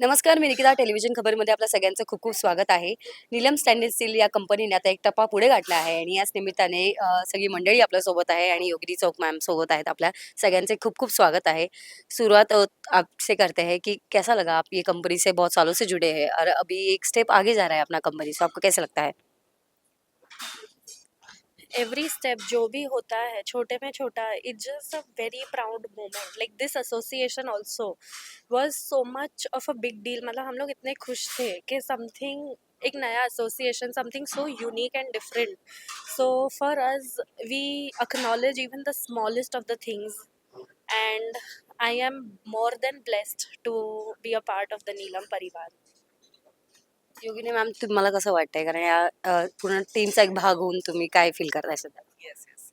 नमस्कार मी निकिता टेलिव्हिजन खबरमध्ये आपल्या सगळ्यांचं खूप खूप स्वागत आहे. नीलम स्टँडर्ड स्टील या कंपनीने आता एक टप्पा पुढे गाठला आहे आणि याच निमित्ताने सगळी मंडळी आपल्यासोबत आहे आणि योगिनी चौक मॅम सोबत आहेत. आपल्या सगळ्यांचे खूप खूप स्वागत आहे. सुरुवात आपसे करते हैं कि कैसा लगा आप ये कंपनी से बहुत सालों से जुड़े हैं और अभी एक स्टेप आगे जा रहा है अपना कंपनी सो आपको कैसा लगता है? एवरी स्टेप जो भी होता है, छोटे में छोटा it's just a very proud moment like this association also was so much of a big deal मतलब हम लोग इतने खुश थे कि समथिंग एक नया association something so unique and different so for us we acknowledge even the smallest of the things and I am more than blessed to be a part of the Neelam परिवार Yogini ma'am तुम्हाला कसं वाटतंय? कारण या अ, पूर्ण टीमचा एक भाग होऊन तुम्ही काय फील करताय सध्या? येस येस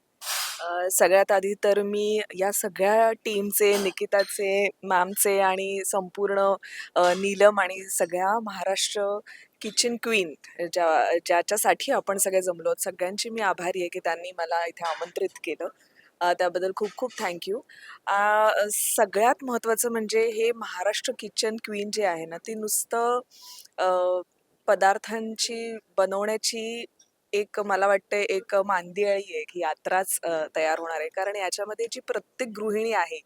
सगळ्यात आधी तर मी या सगळ्या टीमचे निकिताचे मॅमचे आणि संपूर्ण अ, नीलम आणि सगळ्या महाराष्ट्र किचन क्वीन ज्या ज्याच्यासाठी आपण सगळे जमलो आहोत, सगळ्यांची मी आभारी आहे की त्यांनी मला इथे आमंत्रित केलं. अ, त्याबद्दल खूप खूप थँक्यू सगळ्यात महत्त्वाचं म्हणजे हे महाराष्ट्र किचन क्वीन जे आहे ना ती नुसतं अ, पदार्थांची बनवण्याची एक मला वाटतं एक मांदियाळी आहे की यात्राच तयार होणार आहे. कारण याच्यामध्ये जी प्रत्येक गृहिणी आहे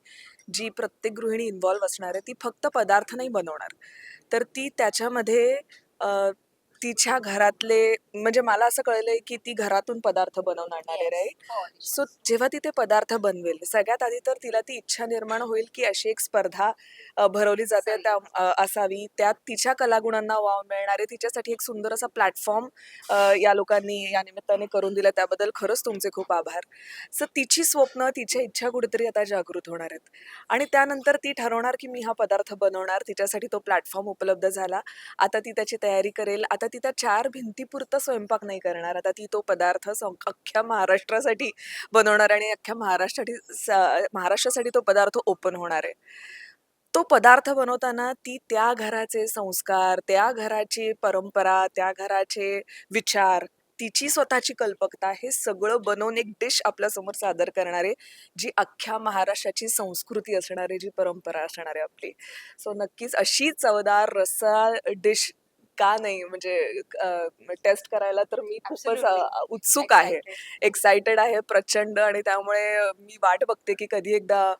जी प्रत्येक गृहिणी इन्व्हॉल्व्ह असणार आहे ती फक्त पदार्थ नाही बनवणार. तर ती त्याच्यामध्ये तिच्या घरातले म्हणजे मला असं कळलंय की ती घरातून पदार्थ बनवून आणणार आहे राईट सो जेव्हा ती ते पदार्थ बनवेल सगळ्यात आधी तर तिला ती इच्छा निर्माण होईल की अशी एक स्पर्धा भरवली जाते. त्या असावी. त्यात तिच्या कलागुणांना वाव मिळणार आहे तिच्यासाठी एक सुंदर असा प्लॅटफॉर्म या लोकांनी या निमित्ताने करून दिला. त्याबद्दल खरंच तुमचे खूप आभार. सो तिची स्वप्न तिच्या इच्छा कुठेतरी आता जागृत होणार आहेत. आणि त्यानंतर ती ठरवणार की मी हा पदार्थ बनवणार. तिच्यासाठी तो प्लॅटफॉर्म उपलब्ध झाला. आता ती त्याची तयारी करेल. आता ती त्या चार भिंतीपुरतं स्वयंपाक नाही करणार. आता ती तो पदार्थ सं- अख्ख्या महाराष्ट्रासाठी बनवणार आणि अख्ख्या महाराष्ट्रासाठी महाराष्ट्रासाठी तो पदार्थ ओपन होणार आहे. तो पदार्थ बनवताना ती त्या घराचे संस्कार त्या घराची परंपरा त्या घराचे विचार तिची स्वतःची कल्पकता हे सगळं बनवून एक डिश आपल्यासमोर सादर करणारे जी अख्ख्या महाराष्ट्राची संस्कृती असणारी जी परंपरा असणार आहे आपली. सो नक्कीच अशी चवदार रसाळ डिश का नाही म्हणजे टेस्ट करायला तर मी खूपच. उत्सुक आहे. एक्सायटेड आहे प्रचंड आणि त्यामुळे मी वाट बघते की कधी एकदा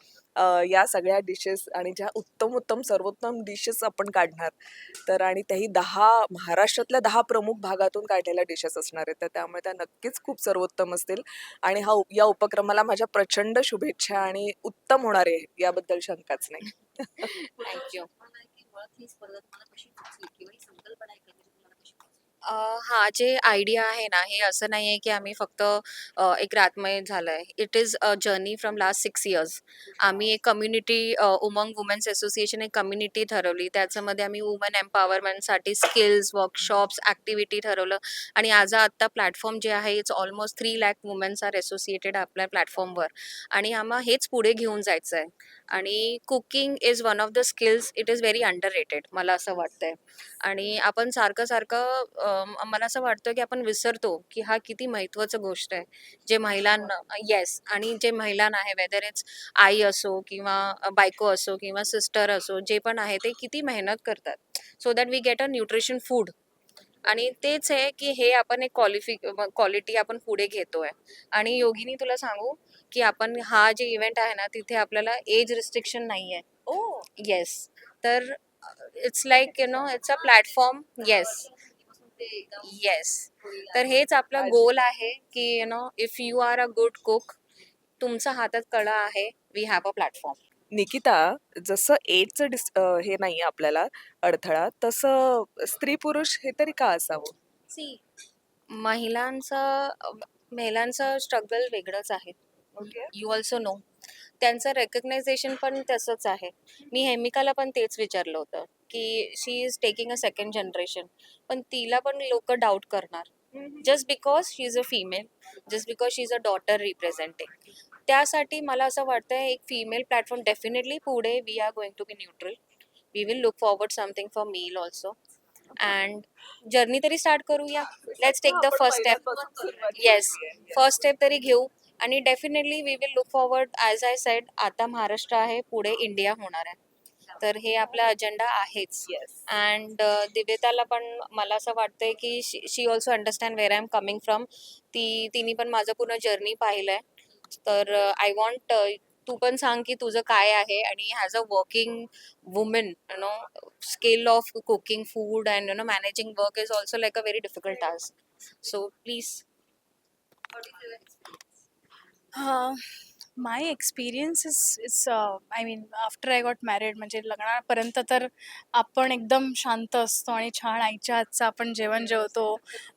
या सगळ्या डिशेस आणि ज्या उत्तम उत्तम सर्वोत्तम डिशेस आपण काढणार तर आणि त्याही दहा महाराष्ट्रातल्या दहा प्रमुख भागातून काढलेल्या डिशेस असणार आहेत. तर त्यामुळे त्या नक्कीच खूप सर्वोत्तम असतील. आणि हा या उपक्रमाला माझ्या प्रचंड शुभेच्छा आणि उत्तम होणार आहे याबद्दल शंकाच नाही. थँक्यू मुळात स्पर्धा तुम्हाला कशी सुचली किंवा ही संकल्पना अ, हा जे आयडिया आहे ना हे असं नाही आहे की आम्ही फक्त अ, एक रातमय झालंय. It is a journey from last six years आम्ही एक कम्युनिटी उमंग वुमेन्स असोसिएशन एक कम्युनिटी ठरवली. त्याच्यामध्ये आम्ही वुमन एम्पॉवरमेंटसाठी स्किल्स वर्कशॉप्स ॲक्टिव्हिटी ठरवलं. आणि आज आत्ता प्लॅटफॉर्म जे आहे it's almost three lakh women's are associated आपल्या प्लॅटफॉर्मवर आणि आम्हाला हेच पुढे घेऊन जायचं आहे आणि cooking is one of the skills it is very under rated मला असं वाटतंय. आणि आपण सारखं सारखं मला असं वाटतं की आपण विसरतो की हा किती महत्त्वाचं गोष्ट आहे. जे महिलांना येस आणि जे महिलांना आहे वेदर इट्स आई असो किंवा बायको असो किंवा सिस्टर असो जे पण आहे ते किती मेहनत करतात. So that we get a nutrition food आणि तेच आहे की हे आपण एक क्वालिफि क्वालिटी आपण पुढे घेतोय. आणि योगिनी तुला सांगू की आपण हा जे इव्हेंट आहे ना तिथे आपल्याला एज रिस्ट्रिक्शन नाही आहे ओ येस तर it's like you know it's a platform yes yes तर हेच आपला गोल आहे की you know if you are a good cook तुमच्या हातात कला आहे we have a platform Nikita जसं एजचं डिस हे नाही आपल्याला अडथळा तसं स्त्री पुरुष हे तरी का असावं? सी महिलांचं महिलांचं स्ट्रगल वेगळंच आहे. यू ऑल्सो नो त्यांचं रेकग्नायझेशन पण तसंच आहे. मी हेमिकाला पण तेच विचारलं होतं की she is taking a second generation पण तिला पण लोक डाऊट करणार. Just because she is a female just because she is a daughter representing त्यासाठी मला असं वाटतं एक फिमेल प्लॅटफॉर्म डेफिनेटली पुढे we are going to be neutral we will look forward something for meal also and journey तरी start करूया. Let's take the first step yes. First step तरी घेऊ. आणि definitely we will look forward as I said आता महाराष्ट्र आहे पुढे India होणार आहे. तर हे आपला अजेंडा आहेच. अँड दिव्यताला पण मला असं वाटतंय की she also understand where I am coming from ती तिने पण माझं पूर्ण जर्नी पाहिलंय. तर आय वॉन्ट तू पण सांग की तुझं काय आहे आणि as a working women you know skill of cooking food and you know managing work is also like a very difficult task so please 嗯 experience is is uh, I mean after I got married म्हणजे लग्नापर्यंत तर आपण एकदम शांत असतो आणि छान आईच्या हातचं आपण जेवण जेवतो.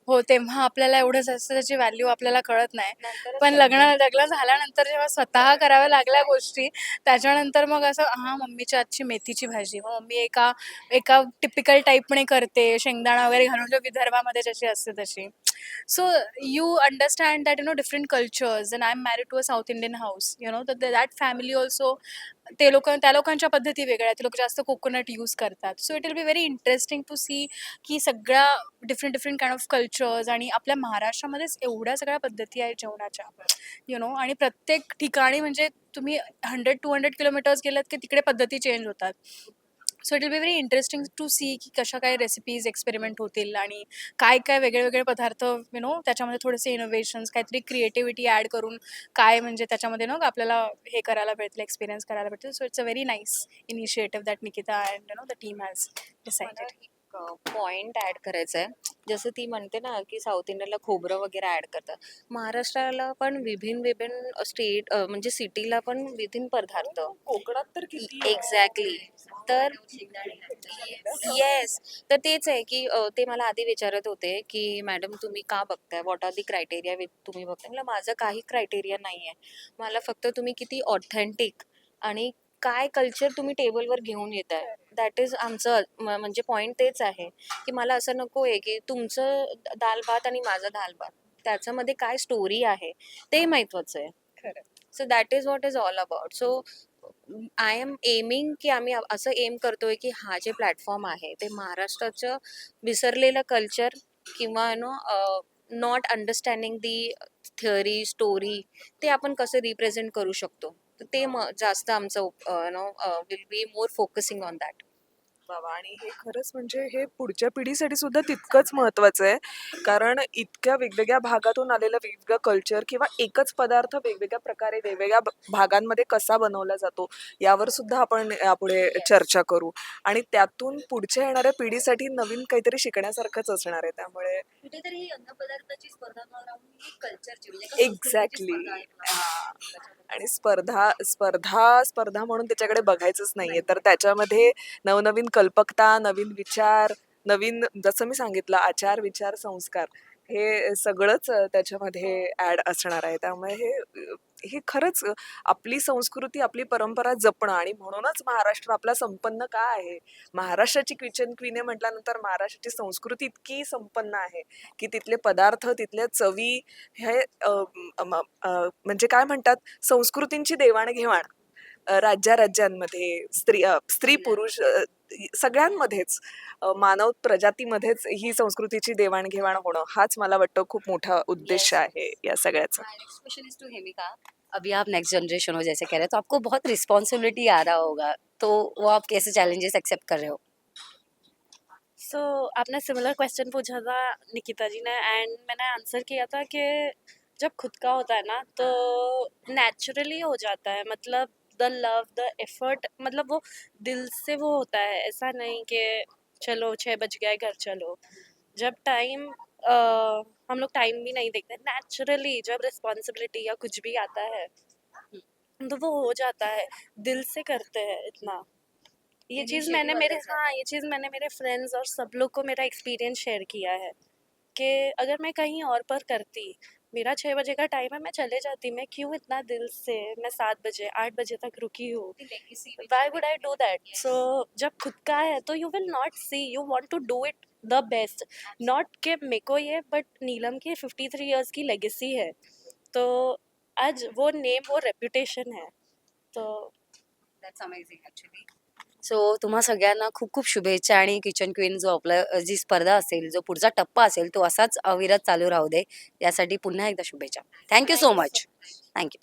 हो तेव्हा आपल्याला एवढं जास्त त्याची व्हॅल्यू आपल्याला कळत नाही. पण लग्न लग्न झाल्यानंतर जेव्हा स्वतः कराव्या लागल्या गोष्टी त्याच्यानंतर मग असं हां मम्मीच्या आजची मेथीची भाजी. मग मम्मी एका एका टिपिकल टाईपने करते. शेंगदाणा वगैरे घालून जो विदर्भामध्ये जशी असते तशी. So you understand that you know different cultures and I am married to a South Indian house you know तर दॅट फॅमिली ऑल्सो ते लोक त्या लोकांच्या पद्धती वेगळ्या आहेत. ते लोक जास्त कोकोनट यूज करतात. So it will be very interesting to see की सगळ्या different different kind of cultures आणि आपल्या महाराष्ट्रामध्येच एवढ्या सगळ्या पद्धती आहेत जेवणाच्या. यु नो आणि प्रत्येक ठिकाणी म्हणजे तुम्ही हंड्रेड टू हंड्रेड किलोमीटर्स गेलात की तिकडे पद्धती चेंज होतात. So it will be very interesting to see की कशा काय रेसिपीज एक्सपेरिमेंट होतील आणि काय काय वेगळे वेगळे पदार्थ यु नो त्याच्यामध्ये थोडेसे इनोव्हेशन्स काहीतरी क्रिएटिव्हिटी ॲड करून काय म्हणजे त्याच्यामध्ये ना आपल्याला हे करायला भेटलं एक्सपिरियन्स करायला भेटतं so it's a very nice initiative that Nikita and you know the team has decided point add करायचा आहे जसं ती म्हणते ना की साऊथ इंडियनला खोबरं वगैरे ऍड करतात. महाराष्ट्राला पण विभिन्न विभिन्न स्टेट म्हणजे सिटीला पण विभिन्न पदार्थ. कोकणात तर एक्झॅक्टली तर येस तर तेच आहे की ते मला आधी विचारत होते की मॅडम तुम्ही का बघताय? What are the criteria with तुम्ही बघताय? मला माझं काही क्रायटेरिया नाही आहे मला फक्त तुम्ही किती ऑथेंटिक आणि काय कल्चर तुम्ही टेबलवर घेऊन येत आहे दॅट इज आमचं म्हणजे पॉईंट तेच आहे. की मला असं नको आहे की तुमचं दाल भात आणि माझं दाल भात. त्याच्यामध्ये काय स्टोरी आहे? ते महत्वाचं आहे. खरं. So that is what is all about so I am aiming की आम्ही असं एम करतोय की हा जे प्लॅटफॉर्म आहे ते महाराष्ट्राचं विसरलेलं कल्चर किंवा you know not understanding the theory story ते आपण कसं रिप्रेझेंट करू शकतो? ते म जास्त आमचं no will be more focusing on that बाबा. आणि हे खरंच म्हणजे हे पुढच्या पिढीसाठी सुद्धा तितकंच महत्वाचं आहे. कारण इतक्या वेगवेगळ्या भागातून आलेलं वेगवेगळं कल्चर किंवा एकच पदार्थ वेगवेगळ्या प्रकारे वेगवेगळ्या भागांमध्ये कसा बनवला जातो यावर सुद्धा आपण यापुढे चर्चा करू. आणि त्यातून पुढच्या येणाऱ्या पिढीसाठी नवीन काहीतरी शिकण्यासारखंच असणार आहे. त्यामुळे कुठेतरी अन्नपदार्थाची स्पर्धा एक्झॅक्टली. आणि स्पर्धा स्पर्धा स्पर्धा म्हणून त्याच्याकडे बघायचंच नाहीये. तर त्याच्यामध्ये नवनवीन कल्पकता नवीन विचार नवीन जसं मी सांगितलं आचार विचार संस्कार हे सगळंच त्याच्यामध्ये ऍड असणार आहे. त्यामुळे हे हे खरंच आपली संस्कृती आपली परंपरा जपणं आणि म्हणूनच महाराष्ट्र आपला संपन्न का आहे? महाराष्ट्राची किचन क्वीने म्हटल्यानंतर महाराष्ट्राची संस्कृती इतकी संपन्न आहे की तिथले पदार्थ तिथल्या चवी हे म्हणजे काय म्हणतात? संस्कृतींची देवाणघेवाण. राज्या राज्यांमध्ये स्त्री स्त्री पुरुष सगळ्यांमध्येच मानव प्रजातीमध्येच ही संस्कृतीची देवाणघेवाण होणं हाच मला वाटतं खूप मोठा उद्देश. आहे या सगळ्याचा. अभी आप नेक्स्ट जनरेशन हो जैसे कह रहे हैं तो आपको बहुत रिस्पॉन्सिबिलिटी आ रहा होगा तो वो आप कैसे चैलेंजेस एक्सेप्ट कर रहे हो? सो आपने सिमिलर क्वेश्चन पूछा था निकिता जी ने एंड मैंने आंसर किया था कि जब खुद का होता है ना तो नेचुरली हो जाता है मतलब द लव द एफर्ट मतलब वो दिल से वो होता है। ऐसा नहीं कि चलो छः बज गया है, घर चलो। जब टाइम हम लोग टाइम भी नहीं देखते। नेचुरली जब रिस्पॉन्सिबिलिटी या कुछ भी आता है तो वो हो जाता है। दिल से करते हैं इतना। ये चीज़ मैंने मेरे हाँ। ये चीज़ मैंने मेरे फ्रेंड्स और सब लोग को मेरा एक्सपीरियंस शेयर किया है। कि अगर मैं कहीं और पर करती, मेरा छः बजे का टाइम है, मैं चले जाती, मैं क्यों इतना दिल से, मैं सात बजे, आठ बजे तक रुकी हूँ? Why would I do that so जब खुद का है तो you will not see you want to do it the best not के मेरे को ये बट नीलम की फिफ्टी थ्री ईयर्स की लेगेसी है। तो आज वो नेम वो रेपुटेशन है। तो दॅट्स अमेझिंग ॲक्च्युली सो तुम्हा सगळ्यांना खूप खूप शुभेच्छा आणि किचन क्वीन जो आपला जी स्पर्धा असेल जो पुढचा टप्पा असेल तो असाच अविरत चालू राहू दे. यासाठी पुन्हा एकदा शुभेच्छा. Thank you so much thank you